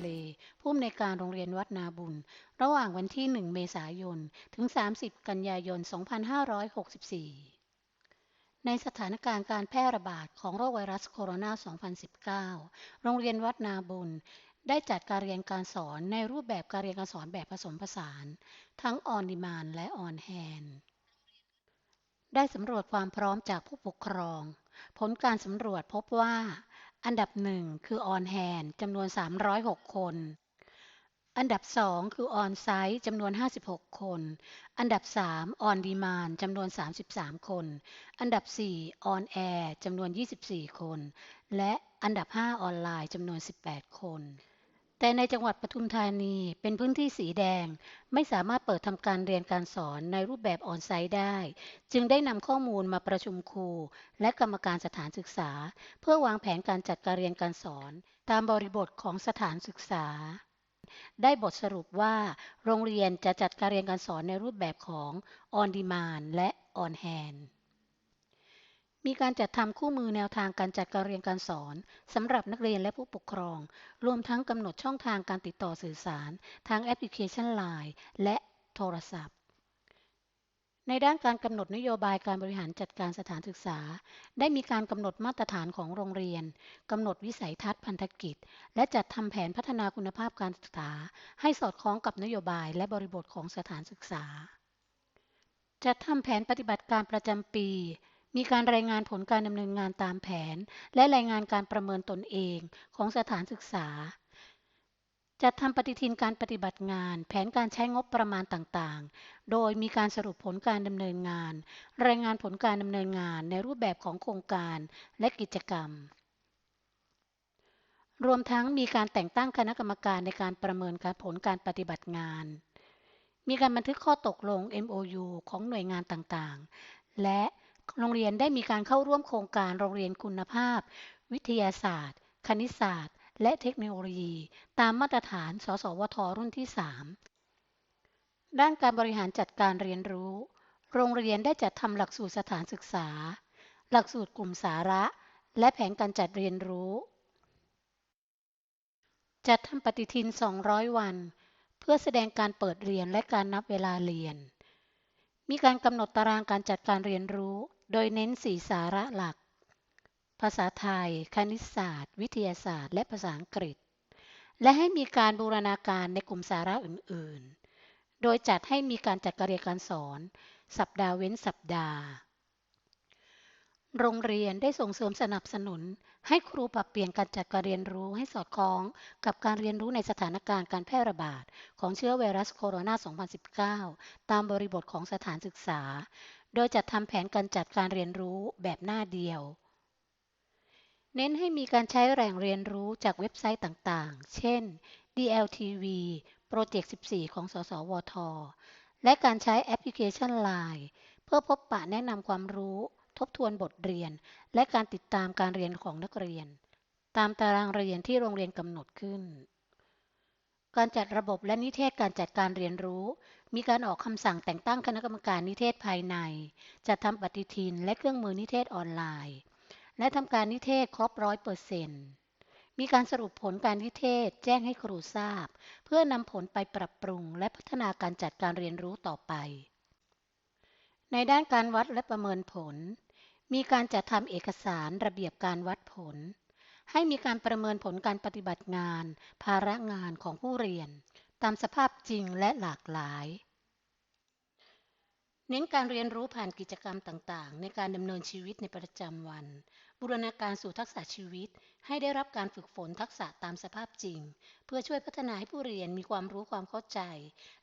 เล ผู้อำนวยการโรงเรียนวัดนาบุญ ระหว่างวันที่ 1 เมษายน ถึง 30 กันยายน 2564 ในสถานการณ์การแพร่ระบาดของโรคไวรัสโคโรนา 2019 โรงเรียนวัดนาบุญได้จัดการเรียนการสอนในรูปแบบการเรียนการสอนแบบผสมผสาน ทั้งออนดีมานและออนแฮนได้สำรวจความพร้อมจากผู้ปกครอง ผลการสำรวจพบว่า อันดับหนึ่งคือออนแฮนจำนวน 306 คน อันดับสองคือออนไซต์จำนวน 56 คน อันดับสามออนดีมานจำนวน 33 คน อันดับสี่ออนแอร์จำนวน 24 คน และอันดับ5ออนไลน์จำนวน 18 คน แต่ในจังหวัดปทุมธานีเป็นพื้นที่สีแดง ไม่สามารถเปิดทำการเรียนการสอนในรูปแบบออนไซต์ได้ จึงได้นำข้อมูลมาประชุมครูและกรรมการสถานศึกษา เพื่อวางแผนการจัดการเรียนการสอน ตามบริบทของสถานศึกษา ได้บทสรุปว่า โรงเรียนจะจัดการเรียนการสอนในรูปแบบของ On Demand และ On Hand มีการจัดทำคู่มือแนวทางการจัดการเรียนการสอนสำหรับนักเรียนและผู้ปกครอง รวมทั้งกำหนดช่องทางการติดต่อสื่อสาร ทางแอปพลิเคชัน Line และโทรศัพท์ ในด้านการกำหนดนโยบายการบริหารจัดการสถานศึกษา ได้มีการกำหนดมาตรฐานของโรงเรียนกำหนดวิสัยทัศน์พันธกิจ และจัดทำแผนพัฒนาคุณภาพการศึกษา ให้สอดคล้องกับนโยบายและบริบทของสถานศึกษา จัดทำแผนปฏิบัติการประจำปี มีการรายงานผลการดำเนินงานตามแผน และรายงานการประเมินตนเองของสถานศึกษา จัดทำปฏิทินการปฏิบัติงาน แผนการใช้งบประมาณต่างๆ โดยมีการสรุปผลการดำเนินงาน รายงานผลการดำเนินงานในรูปแบบของโครงการและกิจกรรม รวมทั้งมีการแต่งตั้งคณะกรรมการในการประเมินการผลการปฏิบัติงาน มีการบันทึกข้อตกลง MOU ของหน่วยงานต่างๆ และ โรงเรียนได้มีการเข้าร่วมโครงการโรงเรียนคุณภาพ วิทยาศาสตร์ คณิตศาสตร์ และเทคโนโลยี ตามมาตรฐาน สสวท รุ่นที่ 3 ด้านการบริหารจัดการเรียนรู้ โรงเรียนได้จัดทำหลักสูตรสถานศึกษา หลักสูตรกลุ่มสาระ และแผนการจัดเรียนรู้ จัดทำปฏิทิน 200 วัน เพื่อแสดงการเปิดเรียนและการนับเวลาเรียนมีการกำหนดตารางการจัดการเรียนรู้ โดยเน้นสีสาระหลัก ภาษาไทย คณิตศาสตร์ วิทยาศาสตร์ และภาษาอังกฤษ และให้มีการบูรณาการในกลุ่มสาระอื่น ๆ โดยจัดให้มีการจัดการเรียนการสอน สัปดาห์เว้นสัปดาห์ โรงเรียนได้ส่งเสริมสนับสนุน ให้ครูปรับเปลี่ยนการจัดการเรียนรู้ให้สอดคล้องกับการเรียนรู้ในสถานการณ์การแพร่ระบาดของเชื้อไวรัสโคโรนา 2019 ตามบริบทของสถานศึกษา โดยจัดทำแผนการจัดการเรียนรู้แบบหน้าเดียว เน้นให้มีการใช้แหล่งเรียนรู้จากเว็บไซต์ต่างๆ เช่น DLTV โปรเจกต์ 14 ของ สสวท และการใช้แอปพลิเคชัน Line เพื่อพบปะแนะนำความรู้ ทบทวนบทเรียน และการติดตามการเรียนของนักเรียน ตามตารางเรียนที่โรงเรียนกำหนดขึ้น การจัดระบบและนิเทศการจัดการเรียนรู้ มีการออกคำสั่งแต่งตั้งคณะกรรมการนิเทศภายใน จัดทำปฏิทินและเครื่องมือนิเทศออนไลน์ และทำการนิเทศครบร้อยเปอร์เซ็นต์มีการสรุปผลการนิเทศแจ้งให้ครูทราบ เพื่อนำผลไปปรับปรุง และพัฒนาการจัดการเรียนรู้ต่อไป ในด้านการวัดและประเมินผล มีการจัดทำเอกสารระเบียบการวัดผล ให้มีการประเมินผลการปฏิบัติงาน ภาระงานของผู้เรียน ตามสภาพจริงและหลากหลาย เน้นการเรียนรู้ผ่านกิจกรรมต่างๆ ในการดำเนินชีวิตในประจำวัน บูรณาการสู่ทักษะชีวิต ให้ได้รับการฝึกฝนทักษะตามสภาพจริง เพื่อช่วยพัฒนาให้ผู้เรียนมีความรู้ความเข้าใจ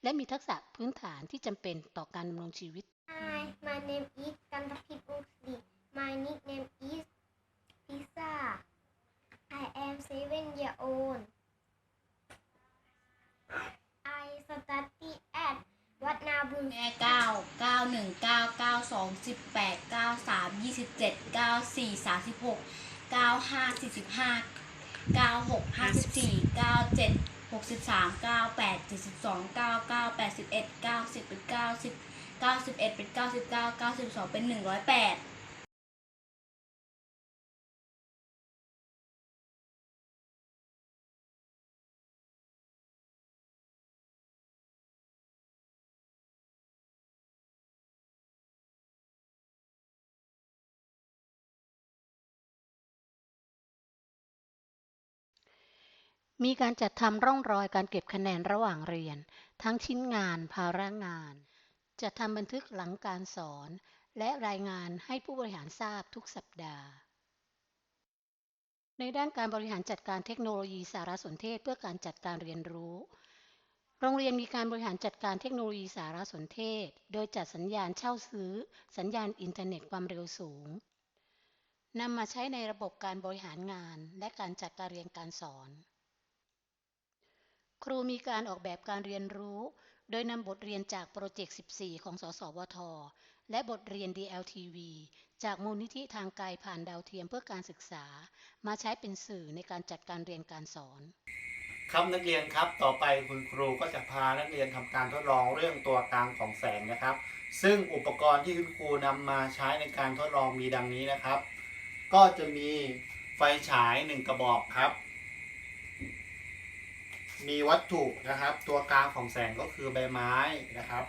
และมีทักษะพื้นฐานที่จำเป็นต่อการดำรงชีวิต Hi, my name is Kantapit Uksli. แม่เก้าเก้าหนึ่งเก้าเก้าสองสิบแปดเก้าสามยี่สิบเจ็ดเก้าสี่สามสิบหกเก้าห้าสี่สิบห้าเก้าหกห้าสิบสี่เก้าเจ็ดหกสิบสามเก้าแปดเจ็ดสิบสองเก้าเก้าแปดสิบเอ็ดเก้าสิบเป็นเก้าสิบเก้าสิบเอ็ดเป็นเก้าสิบเก้าเก้าสิบสองเป็นหนึ่งร้อยแปด มีการจัดทำร่องรอยการเก็บคะแนนระหว่างเรียน ทั้งชิ้นงานภาระงานจะทำบันทึกหลังการสอน และรายงานให้ผู้บริหารทราบทุกสัปดาห์ ในด้านการบริหารจัดการเทคโนโลยีสารสนเทศเพื่อการจัดการเรียนรู้ โรงเรียนมีการบริหารจัดการเทคโนโลยีสารสนเทศ โดยจัดสัญญาณเช่าซื้อ สัญญาณอินเทอร์เน็ตความเร็วสูงนำมาใช้ในระบบการบริหารงานและการจัดการเรียนการสอน ครูมีการออกแบบการเรียนรู้ โดยนำบทเรียนจากโปรเจกต์ 14 ของ สสวท และบทเรียน DLTV จากมูลนิธิทางไกลผ่านดาวเทียมเพื่อการศึกษา มาใช้เป็นสื่อในการจัดการเรียนการสอน ครับนักเรียนครับ ต่อไปคุณครูก็จะพานักเรียนทำการทดลองเรื่องตัวกลางของแสงนะครับ ซึ่งอุปกรณ์ที่คุณครูนำมาใช้ในการทดลองมีดังนี้นะครับ ก็จะมีไฟฉายหนึ่งกระบอกครับ มีวัตถุนะครับ ตัวกลางของแสงก็คือใบไม้นะครับ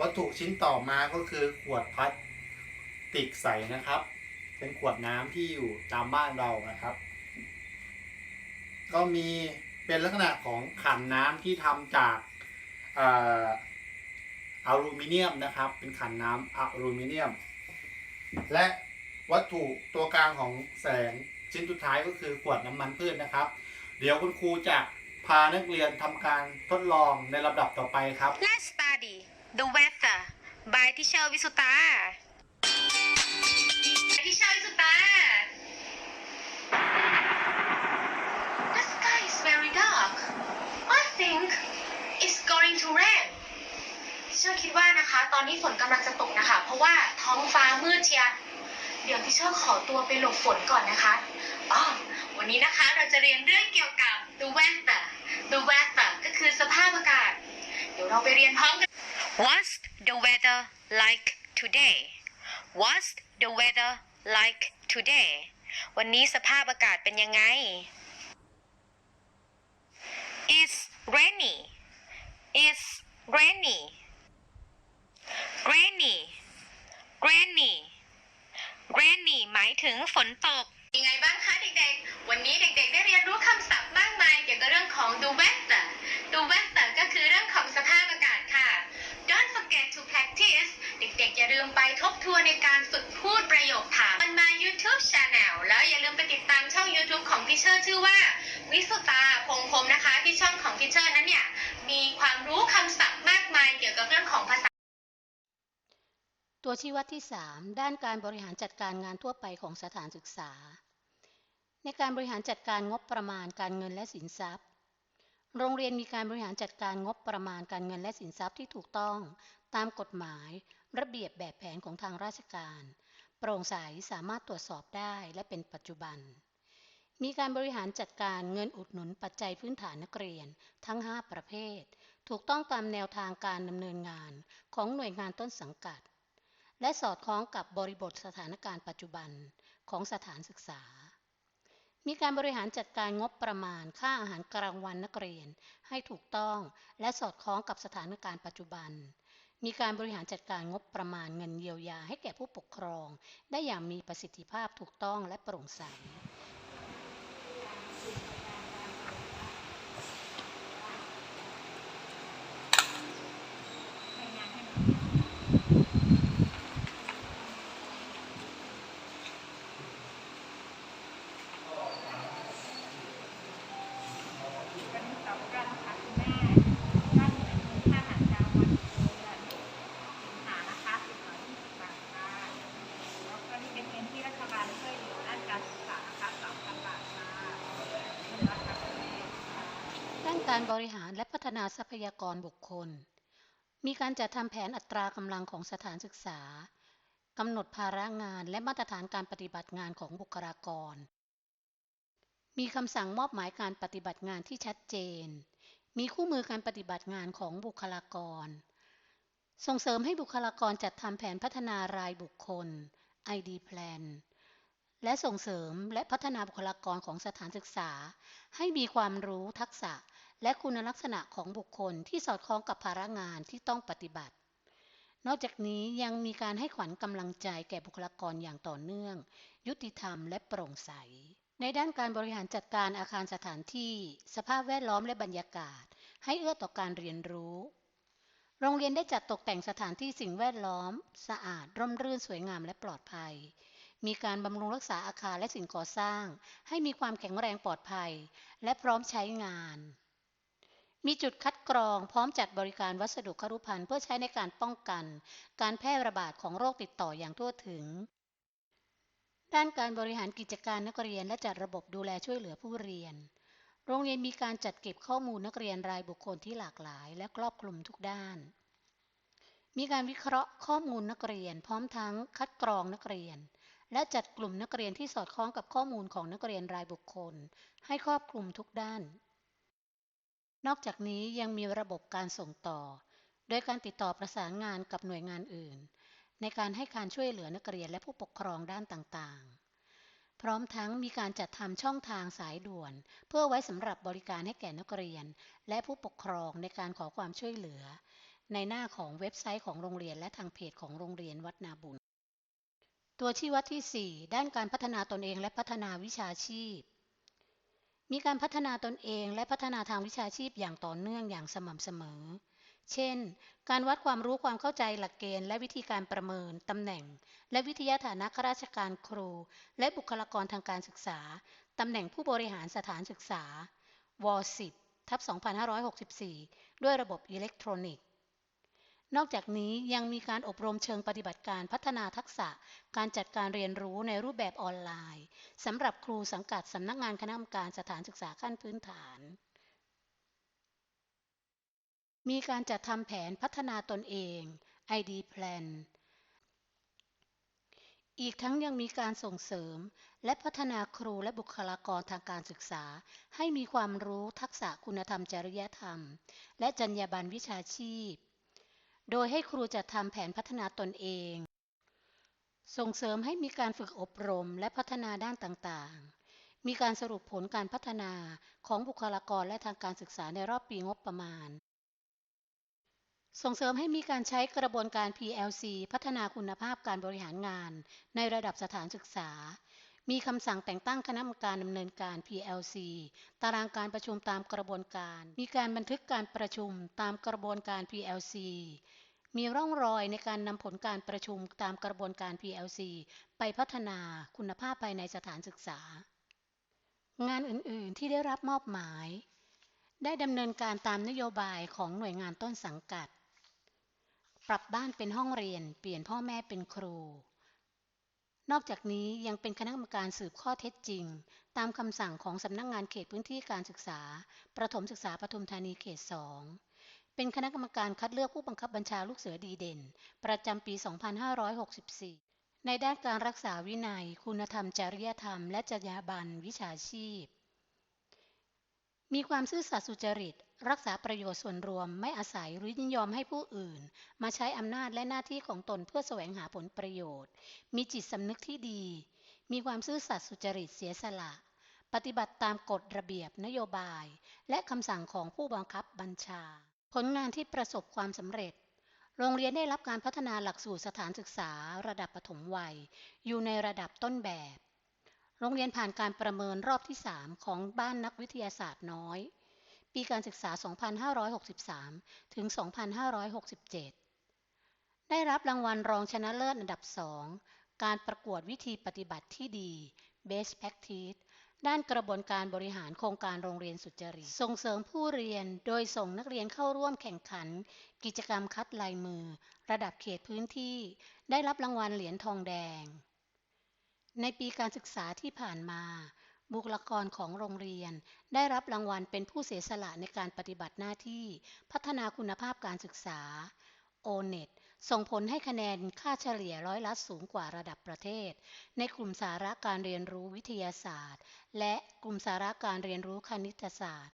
วัตถุชิ้นต่อมาก็คือขวดพลาสติกใสนะครับ เป็นขวดน้ำที่อยู่ตามบ้านเรานะครับ ก็มีเป็นลักษณะของขันน้ำที่ทำจากอ่ออลูมิเนียมนะครับ เป็นขันน้ำอลูมิเนียม และวัตถุตัวกลางของแสงชิ้นสุดท้ายก็คือขวดน้ำมันพืชนะครับ เดี๋ยวคุณครูจะพานักเรียนทำการทดลองในลำดับต่อไปครับ Let's study the weather by Teacher Visuta. Teacher Visuta. The sky is very dark. I think it's going to rain. เชื่อคิดว่านะคะ ตอนนี้ฝนกำลังจะตกนะคะ เพราะว่าท้องฟ้ามืดเชียเดี๋ยวพี่เชอร์ขอตัวไปหลบฝนก่อนนะคะอ๋อ นี้นะคะ เราจะเรียนเรื่องเกี่ยวกับ the weather the weather ก็คือสภาพอากาศ เดี๋ยวเราไปเรียนพร้อมกัน What's the weather like today What's the weather like today วันนี้สภาพอากาศเป็นยังไง It's rainy It's rainy rainy rainy rainy หมายถึงฝนตก ยังไงบ้างคะเด็กๆ วันนี้เด็กๆ ได้เรียนรู้คำศัพท์มากมายเกี่ยวกับเรื่องของ the weather the weather ก็คือเรื่องของสภาพอากาศค่ะ Don't forget to practice เด็กๆ อย่าลืมไปทบทวนในการฝึกพูดประโยคถามมันมา YouTube Channel แล้วอย่าลืมไปติดตามช่อง YouTube ของพี่เชอร์ชื่อว่า วิสุตาพงคมนะคะ ที่ช่องของพี่เชอร์นั้นเนี่ย มีความรู้คำศัพท์มากมายเกี่ยวกับเรื่องของภาษา ตัวชี้วัดที่ 3 ด้านการบริหารจัดการงานทั่วไปของสถานศึกษา ในการบริหารจัดการงบประมาณการเงินและสินทรัพย์ โรงเรียนมีการบริหารจัดการงบประมาณการเงินและสินทรัพย์ที่ถูกต้อง ตามกฎหมาย ระเบียบแบบแผนของทางราชการ โปร่งใสสามารถตรวจสอบได้และเป็นปัจจุบัน มีการบริหารจัดการเงินอุดหนุนปัจจัยพื้นฐานนักเรียนทั้ง 5 ประเภท ถูกต้องตามแนวทางการดำเนินงานของหน่วยงานต้นสังกัด และสอดคล้องกับบริบทสถานการณ์ปัจจุบันของสถานศึกษา มีการบริหารจัดการงบประมาณค่าอาหารกลางวันนักเรียนให้ถูกต้องและสอดคล้องกับสถานการณ์ปัจจุบัน มีการบริหารจัดการงบประมาณเงินเยียวยาให้แก่ผู้ปกครอง ได้อย่างมีประสิทธิภาพถูกต้องและโปร่งใส วันนี้ตอบกันนะคะคุณแม่ด้านหนึ่งคือค่าอาหารกลางวันเดือนสิงหานะคะสิบร้อยยี่สิบบาทค่ะแล้วก็นี่เป็นเงินที่รัฐบาลช่วยเหลือด้านการศึกษานะคะสามพันบาทค่ะนี่นะคะคุณแม่ค่ะ ด้าน การบริหารและพัฒนาทรัพยากรบุคคล มีการจัดทำแผนอัตรากำลังของสถานศึกษากำหนดภาระงานและมาตรฐานการปฏิบัติงานของบุคลากร มีคำสั่งมอบหมายการปฏิบัติงานที่ชัดเจน มีคู่มือการปฏิบัติงานของบุคลากร ส่งเสริมให้บุคลากรจัดทำแผนพัฒนารายบุคคล ID Plan และส่งเสริมและพัฒนาบุคลากรของสถานศึกษา ให้มีความรู้ทักษะ และคุณลักษณะของบุคคลที่สอดคล้องกับภาระงานที่ต้องปฏิบัติ นอกจากนี้ยังมีการให้ขวัญกำลังใจแก่บุคลากรอย่างต่อเนื่อง ยุติธรรมและโปร่งใส ในด้านการบริหารจัดการอาคารสถานที่ สภาพแวดล้อมและบรรยากาศ ให้เอื้อต่อการเรียนรู้ โรงเรียนได้จัดตกแต่งสถานที่สิ่งแวดล้อม สะอาดร่มรื่นสวยงามและปลอดภัยมีการบำรุงรักษาอาคารและสิ่งก่อสร้าง ให้มีความแข็งแรงปลอดภัย และพร้อมใช้งาน มีจุดคัดกรองพร้อมจัดบริการวัสดุครุภัณฑ์เพื่อใช้ในการป้องกัน การแพร่ระบาดของโรคติดต่ออย่างทั่วถึง ด้านการบริหารกิจการนักเรียนและจัดระบบดูแลช่วยเหลือผู้เรียน โรงเรียนมีการจัดเก็บข้อมูลนักเรียนรายบุคคลที่หลากหลาย และครอบคลุมทุกด้าน มีการวิเคราะห์ข้อมูลนักเรียน พร้อมทั้งคัดกรองนักเรียน และจัดกลุ่มนักเรียนที่สอดคล้องกับข้อมูลของนักเรียนรายบุคคล ให้ครอบคลุมทุกด้าน นอกจากนี้ยังมีระบบการส่งต่อ โดยการติดต่อประสานงานกับหน่วยงานอื่น ในการให้การช่วยเหลือนักเรียนและผู้ปกครองด้านต่างๆ พร้อมทั้งมีการจัดทำช่องทางสายด่วน เพื่อไว้สำหรับบริการให้แก่นักเรียน และผู้ปกครองในการขอความช่วยเหลือ ในหน้าของเว็บไซต์ของโรงเรียนและทางเพจของโรงเรียนวัดนาบุญ ตัวชี้วัดที่ 4 ด้านการพัฒนาตนเองและพัฒนาวิชาชีพ มีการพัฒนาตนเองและพัฒนาทางวิชาชีพอย่างต่อเนื่องอย่างสม่ำเสมอ เช่น การวัดความรู้ความเข้าใจหลักเกณฑ์และวิธีการประเมินตำแหน่ง และวิทยาฐานะข้าราชการครู และบุคลากรทางการศึกษา ตำแหน่งผู้บริหารสถานศึกษาว 10 ทับ2564 ด้วยระบบอิเล็กทรอนิกส์ นอกจากนี้ยังมีการอบรมเชิงปฏิบัติการพัฒนาทักษะ การจัดการเรียนรู้ในรูปแบบออนไลน์สำหรับครูสังกัดสำนักงานคณะกรรมการสถานศึกษาขั้นพื้นฐาน มีการจัดทำแผนพัฒนาตนเอง ID Plan อีกทั้งยังมีการส่งเสริม และพัฒนาครูและบุคลากรทางการศึกษา ให้มีความรู้ทักษะคุณธรรมจริยธรรม และจรรยาบรรณวิชาชีพ โดยให้ครูจัดทำแผนพัฒนาตนเอง ส่งเสริมให้มีการฝึกอบรมและพัฒนาด้านต่างๆ มีการสรุปผลการพัฒนาของบุคลากรและทางการศึกษาในรอบปีงบประมาณ ส่งเสริมให้มีการใช้กระบวนการ PLC พัฒนาคุณภาพการบริหารงานในระดับสถานศึกษา มีคำสั่งแต่งตั้งคณะกรรมการดำเนินการ PLC ตารางการประชุมตามกระบวนการ มีการบันทึกการประชุมตามกระบวนการ PLC มีร่องรอยในการนำผลการประชุมตามกระบวนการ PLC ไปพัฒนาคุณภาพภายในสถานศึกษา งานอื่น ๆ ที่ได้รับมอบหมาย ได้ดำเนินการตามนโยบายของหน่วยงานต้นสังกัด ปรับบ้านเป็นห้องเรียน เปลี่ยนพ่อแม่เป็นครู นอกจากนี้ยังเป็นคณะกรรมการสืบข้อเท็จจริง ตามคำสั่งของสำนักงงานเขตพื้นที่การศึกษา ประถมศึกษาปทุมธานีเขต 2 เป็นคณะกรรมการคัดเลือกผู้บังคับบัญชาลูกเสือดีเด่น ประจำปี 2564 ในด้านการรักษาวินัย คุณธรรมจริยธรรม และจรรยาบรรณวิชาชีพ มีความซื่อสัตย์สุจริต รักษาประโยชน์ส่วนรวมไม่อาศัยหรือยินยอมให้ผู้อื่น มาใช้อำนาจและหน้าที่ของตนเพื่อแสวงหาผลประโยชน์ มีจิตสำนึกที่ดี มีความซื่อสัตย์สุจริตเสียสละ ปฏิบัติตามกฎระเบียบนโยบาย และคำสั่งของผู้บังคับบัญชา ผลงานที่ประสบความสำเร็จ โรงเรียนได้รับการพัฒนาหลักสูตรสถานศึกษา ระดับปฐมวัย อยู่ในระดับต้นแบบ โรงเรียนผ่านการประเมินรอบที่ 3 ของบ้านนักวิทยาศาสตร์น้อย ปีการศึกษา 2563 ถึง 2567 ได้รับรางวัลรองชนะเลิศอันดับ 2 การประกวดวิธีปฏิบัติที่ดี Best Practice ด้านกระบวนการบริหารโครงการโรงเรียนสุจริต ส่งเสริมผู้เรียน โดยส่งนักเรียนเข้าร่วมแข่งขัน กิจกรรมคัดลายมือ ระดับเขตพื้นที่ ได้รับรางวัลเหรียญทองแดง ในปีการศึกษาที่ผ่านมา บุคลากรของโรงเรียน ได้รับรางวัลเป็นผู้เสียสละในการปฏิบัติหน้าที่ พัฒนาคุณภาพการศึกษา O-NET ส่งผลให้คะแนนค่าเฉลี่ยร้อยละสูงกว่าระดับประเทศ ในกลุ่มสาระการเรียนรู้วิทยาศาสตร์ และกลุ่มสาระการเรียนรู้คณิตศาสตร์